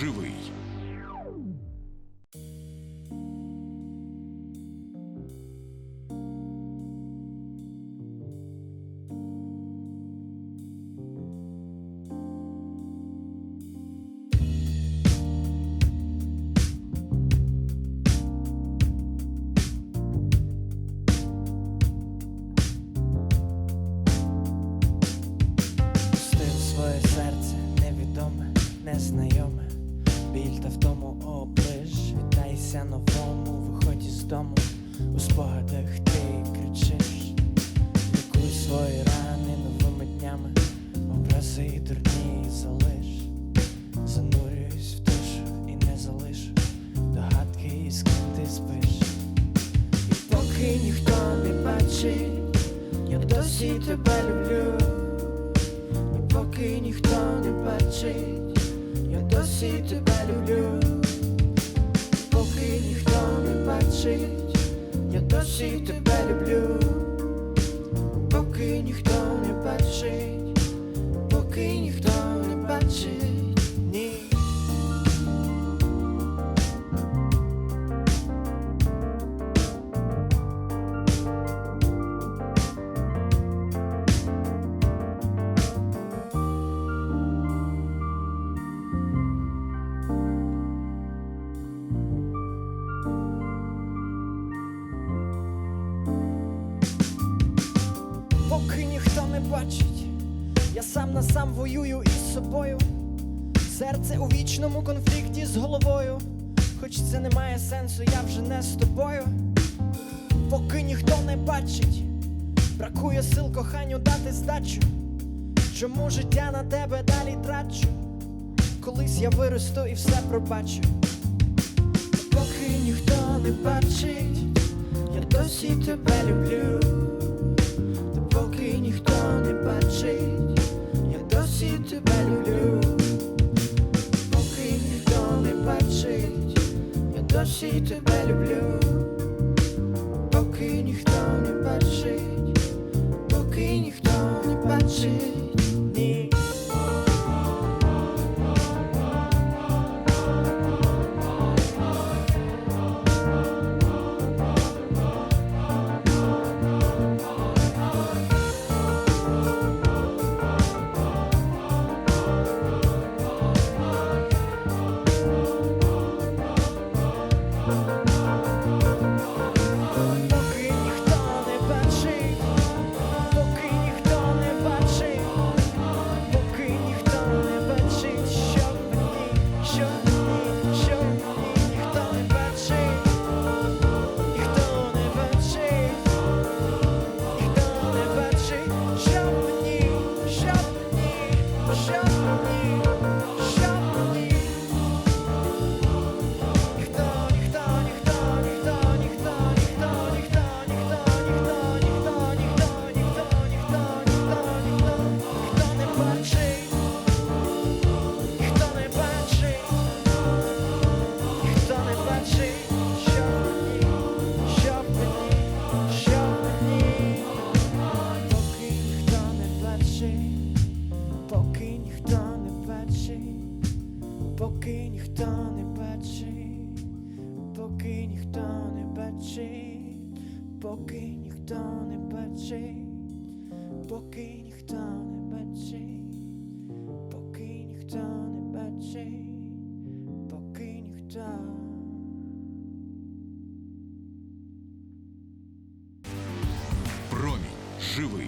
живий. Своє серце невідоме, незнайоме, біль та втому оближ, вітайся новому, виходь із дому, у спогадах ти кричиш, лікуй свої рани новими днями, образи і дурні залиш, занурююсь в душу і не залишу. Догадки, із ким ти спиш. І поки ніхто не бачить, я досі тебе люблю. І поки ніхто не бачить, я досі тебе люблю. Поки ніхто не бачить, я досі тебе люблю. Поки ніхто не бачить, не бачить, я сам на сам воюю із собою. Серце у вічному конфлікті з головою. Хоч це не має сенсу, я вже не з тобою. Поки ніхто не бачить, бракує сил коханню дати здачу. Чому життя на тебе далі трачу? Колись я виросту і все пробачу. Поки ніхто не бачить, я досі тебе люблю. Та поки ніхто не бачить, я досі тебе люблю. Поки ніхто не бачить, я досі тебе люблю. Поки ніхто не бачить, поки ніхто не бачить, не поки ніхто не бачить. Поки ніхто не бачить, поки ніхто не бачить, поки ніхто не бачить, поки ніхто не бачить, поки ніхто не бачить, поки ніхто. Живий.